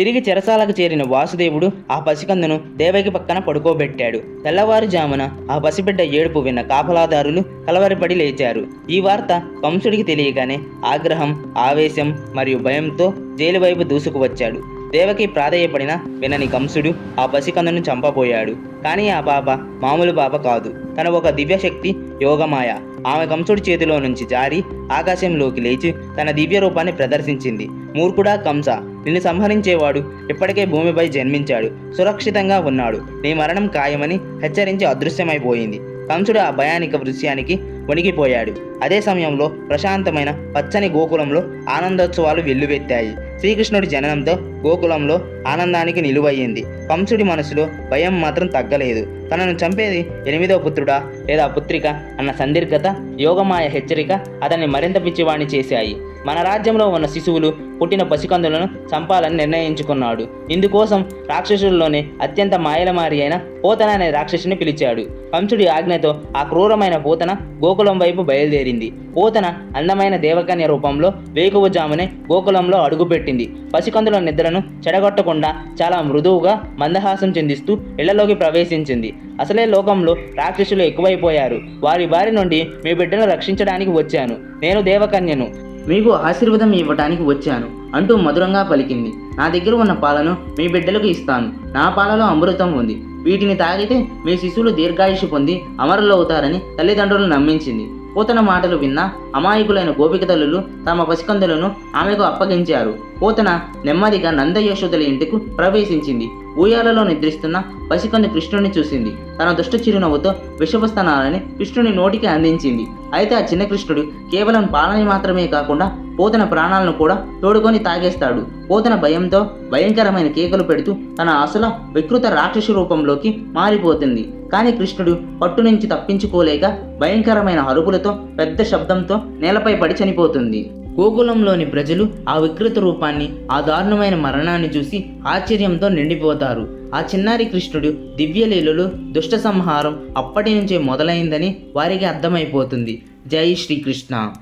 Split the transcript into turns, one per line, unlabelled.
తిరిగి చెరసాలకు చేరిన వాసుదేవుడు ఆ పసికందును దేవకి పక్కన పడుకోబెట్టాడు. తెల్లవారుజామున ఆ పసిబిడ్డ ఏడుపు విన్న కాపలాదారులు కలవరపడి లేచారు. ఈ వార్త కంసుడికి తెలియగానే ఆగ్రహం ఆవేశం మరియు భయంతో జైలు వైపు దూసుకువచ్చాడు. దేవకి ప్రాధేయపడిన వినని కంసుడు ఆ పసికందును చంపబోయాడు. కానీ ఆ పాప మామూలు పాప కాదు. తన ఒక దివ్యశక్తి యోగమాయ. ఆమె కంసుడి చేతిలో నుంచి జారి ఆకాశంలోకి లేచి తన దివ్య రూపాన్ని ప్రదర్శించింది. మూర్ఖుడా కంస నిన్ను సంహరించేవాడు ఇప్పటికే భూమిపై జన్మించాడు. సురక్షితంగా ఉన్నాడు. నీ మరణం ఖాయమని హెచ్చరించి అదృశ్యమైపోయింది. కంసుడు ఆ భయానిక దృశ్యానికి వణికిపోయాడు. అదే సమయంలో ప్రశాంతమైన పచ్చని గోకులంలో ఆనందోత్సవాలు వెల్లువెత్తాయి. శ్రీకృష్ణుడి జననంతో గోకులంలో ఆనందానికి నిలువయ్యింది. కంసుడి మనసులో భయం మాత్రం తగ్గలేదు. తనను చంపేది ఎనిమిదో పుత్రుడా లేదా పుత్రిక అన్న సందిగ్ధత యోగమాయ హెచ్చరిక అతన్ని మరింత పిచ్చివాణి చేశాయి. మన రాజ్యంలో ఉన్న శిశువులు పుట్టిన పసికందులను చంపాలని నిర్ణయించుకున్నాడు. ఇందుకోసం రాక్షసుల్లోనే అత్యంత మాయలమారి అయిన పోతన అనే రాక్షసుని పిలిచాడు. కంసుడి ఆజ్ఞతో ఆ క్రూరమైన పోతన గోకులం వైపు బయలుదేరింది. పోతన అందమైన దేవకన్య రూపంలో వేకువజామునే గోకులంలో అడుగుపెట్టింది. పసికందుల నిద్రను చెడగొట్టకుండా చాలా మృదువుగా మందహాసం చెందిస్తూ ఇళ్ళలోకి ప్రవేశించింది. అసలే లోకంలో రాక్షసులు ఎక్కువైపోయారు. వారి బారి నుండి మీ బిడ్డను రక్షించడానికి వచ్చాను. నేను దేవకన్యను. మీకు ఆశీర్వాదం ఇవ్వటానికి వచ్చాను. అంటూ మధురంగా పలికింది. నా దగ్గర ఉన్న పాలను మీ బిడ్డలకు ఇస్తాను. నా పాలలో అమృతం ఉంది. వీటిని తాగితే మీ శిశువులు దీర్ఘాయుషు పొంది అమరులు అవుతారని తల్లిదండ్రులు నమ్మించింది. పూతన మాటలు విన్న అమాయకులైన గోపిక తల్లులు తమ పసికందులను ఆమెకు అప్పగించారు. పూతన నెమ్మదిగా నందయశోదల ఇంటికి ప్రవేశించింది. ఊయాలలో నిద్రిస్తున్న పసికందు కృష్ణుడిని చూసింది. తన దుష్ట చిరునవ్వుతో విషవస్తనాలని కృష్ణుని నోటికి అందించింది. అయితే ఆ చిన్న కృష్ణుడు కేవలం పాలని మాత్రమే కాకుండా పోతన ప్రాణాలను కూడా తోడుకొని తాగేస్తాడు. పోతన భయంతో భయంకరమైన కేకలు పెడుతూ తన అసల వికృత రాక్షసు రూపంలోకి మారిపోతుంది. కానీ కృష్ణుడు పట్టు నుంచి తప్పించుకోలేక భయంకరమైన అరుపులతో పెద్ద శబ్దంతో నేలపై పడి చనిపోతుంది. గోకులంలోని ప్రజలు ఆ వికృత రూపాన్ని ఆ దారుణమైన మరణాన్ని చూసి ఆశ్చర్యంతో నిండిపోతారు. ఆ చిన్నారి కృష్ణుడు దివ్యలీలలు దుష్ట సంహారం అప్పటి నుంచే మొదలైందని వారికి అర్థమైపోతుంది. జై శ్రీకృష్ణ.